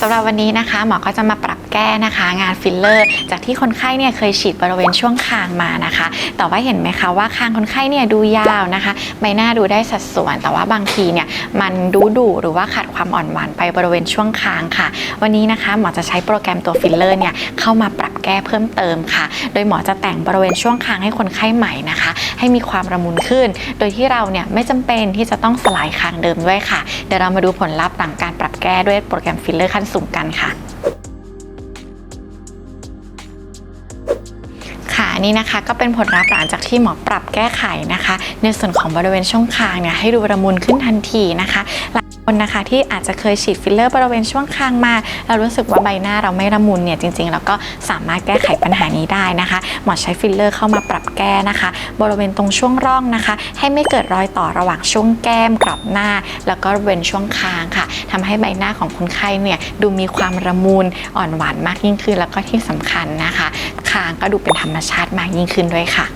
สำหรับวันนี้นะคะ หมอก็จะมาปรับแก้นะคะ งานฟิลเลอร์ จากที่คนไข้เนี่ยเคยฉีดบริเวณช่วงคางมานะคะ แต่ว่าเห็นไหมคะว่าคางคนไข้เนี่ยดูยาวนะคะ ใบหน้าดูได้สัดส่วน แต่ว่าบางทีเนี่ยมันดูดุหรือว่าขาดความอ่อนหวานไปบริเวณช่วงคางค่ะ วันนี้นะคะหมอจะใช้โปรแกรมตัวฟิลเลอร์เนี่ยเข้ามาปรับ แก้เพิ่มเติมค่ะ โดยหมอจะแต่งบริเวณช่วงคางให้คนไข้ใหม่นะคะ ให้มีความระมุนขึ้น โดยที่เราเนี่ยไม่จำเป็นที่จะต้องสลายคางเดิมด้วยค่ะ เดี๋ยวเรามาดูผลลัพธ์หลังการปรับแก้ด้วยโปรแกรมฟิลเลอร์ขั้นสูงกันค่ะ นี่นะคะก็เป็นผลลัพธ์หลังจากที่หมอปรับแก้ไขนะคะ ในส่วนของบริเวณช่วงคางเนี่ยให้ดูระมุนขึ้นทันทีนะคะหลายคนนะคะที่อาจจะเคยฉีดฟิลเลอร์บริเวณช่วงคางมา เรารู้สึกว่าใบหน้าเราไม่ระมุนเนี่ยจริงๆแล้วก็สามารถแก้ไขปัญหานี้ได้นะคะ หมอใช้ฟิลเลอร์เข้ามาปรับแก้นะคะ บริเวณตรงช่วงร่องนะคะ ให้ไม่เกิดรอยต่อระหว่างช่วงแก้มกรอบหน้า แล้วก็บริเวณช่วงคางค่ะทำให้ใบหน้าของคนไข้เนี่ยดูมีความระมุนอ่อนหวานมากยิ่งขึ้นแล้วก็ที่สำคัญนะคะ คางก็ดูเป็นธรรมชาติมากยิ่งขึ้นด้วยค่ะ